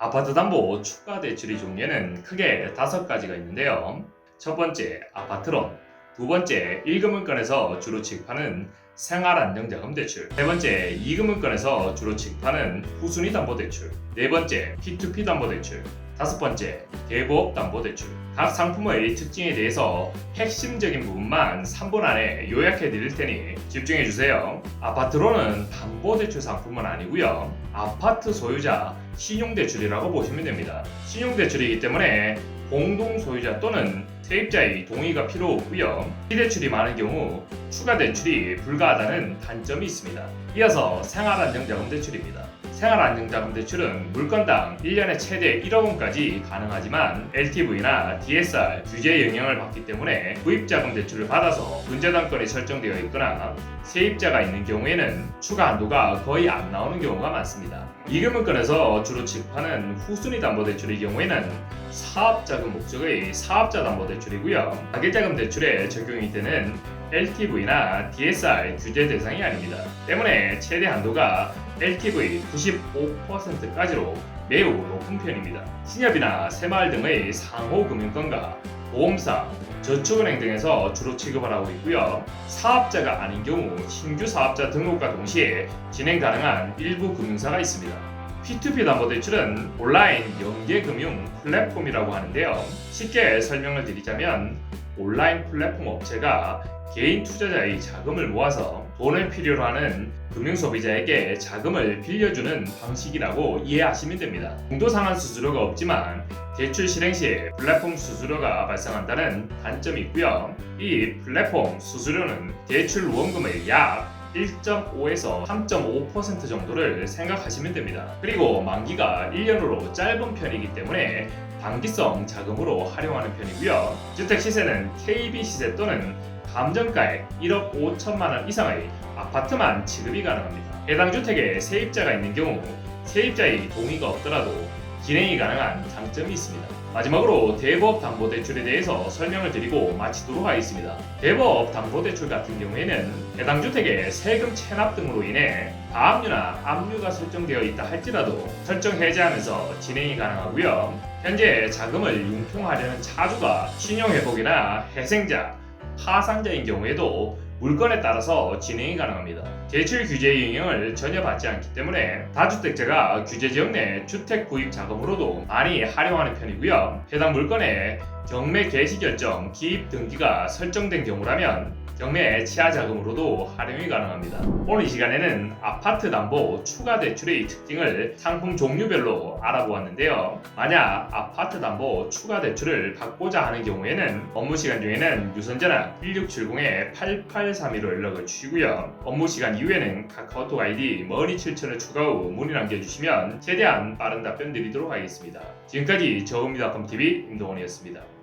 아파트 담보 추가 대출의 종류는 크게 다섯 가지가 있는데요. 첫 번째 아파트론, 두 번째 1금융권에서 주로 취급하는 생활안정자금 대출, 세 번째 2금융권에서 주로 취급하는 후순위 담보 대출, 네 번째 P2P 담보 대출, 다섯 번째 대부업 담보 대출. 각 상품의 특징에 대해서 핵심적인 부분만 3분 안에 요약해 드릴 테니 집중해 주세요. 아파트로는 담보 대출 상품은 아니고요. 아파트 소유자 신용 대출이라고 보시면 됩니다. 신용 대출이기 때문에 공동 소유자 또는 세입자의 동의가 필요 없고요. 피대출이 많은 경우 추가 대출이 불가하다는 단점이 있습니다. 이어서 생활안정자금 대출입니다. 생활안정자금 대출은 물건당 1년에 최대 1억 원까지 가능하지만 LTV나 DSR 규제 영향을 받기 때문에 구입자금 대출을 받아서 분자당권이 설정되어 있거나 세입자가 있는 경우에는 추가 한도가 거의 안 나오는 경우가 많습니다. 이금융권에서 주로 취급하는 후순위 담보대출의 경우에는 사업자금 목적의 사업자 담보대출 이고요. 가계자금 대출에 적용이 되는 LTV나 DSR 규제 대상이 아닙니다. 때문에 최대 한도가 LTV 95%까지로 매우 높은 편입니다. 신협이나 새마을 등의 상호금융권과 보험사, 저축은행 등에서 주로 취급을 하고 있고요. 사업자가 아닌 경우 신규 사업자 등록과 동시에 진행 가능한 일부 금융사가 있습니다. P2P 담보 대출은 온라인 연계금융 플랫폼이라고 하는데요. 쉽게 설명을 드리자면 온라인 플랫폼 업체가 개인 투자자의 자금을 모아서 돈을 필요로 하는 금융 소비자에게 자금을 빌려주는 방식이라고 이해하시면 됩니다. 중도 상환 수수료가 없지만 대출 실행 시 플랫폼 수수료가 발생한다는 단점이 있고요. 이 플랫폼 수수료는 대출 원금의 약 1.5에서 3.5% 정도를 생각하시면 됩니다. 그리고 만기가 1년으로 짧은 편이기 때문에 단기성 자금으로 활용하는 편이고요. 주택 시세는 KB 시세 또는 감정가액 1억 5천만 원 이상의 아파트만 지급이 가능합니다. 해당 주택에 세입자가 있는 경우 세입자의 동의가 없더라도 진행이 가능한 장점이 있습니다. 마지막으로 대부업 담보 대출에 대해서 설명을 드리고 마치도록 하겠습니다. 대부업 담보 대출 같은 경우에는 해당 주택에 세금 체납 등으로 인해 가압류나 압류가 설정되어 있다 할지라도 설정 해제하면서 진행이 가능하고요. 현재 자금을 융통하려는 차주가 신용회복이나 회생자, 파산자인 경우에도 물건에 따라서 진행이 가능합니다. 대출 규제의 영향을 전혀 받지 않기 때문에 다주택자가 규제 지역 내 주택 구입 자금으로도 많이 활용하는 편이고요. 해당 물건에 경매 개시 결정, 기입 등기가 설정된 경우라면 경매 치하 자금으로도 활용이 가능합니다. 오늘 이 시간에는 아파트 담보 추가 대출의 특징을 상품 종류별로 알아보았는데요. 만약 아파트 담보 추가 대출을 받고자 하는 경우에는 업무 시간 중에는 유선전화 1670에 8832로 연락을 주시고요. 업무 시간 이후에는 카카오톡 아이디 머리 7000을 추가 후 문의 남겨주시면 최대한 빠른 답변 드리도록 하겠습니다. 지금까지 저음미닷컴TV 임동원이었습니다.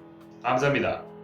감사합니다.